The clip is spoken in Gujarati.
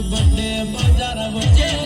બર્થડે બજાર વચ્ચે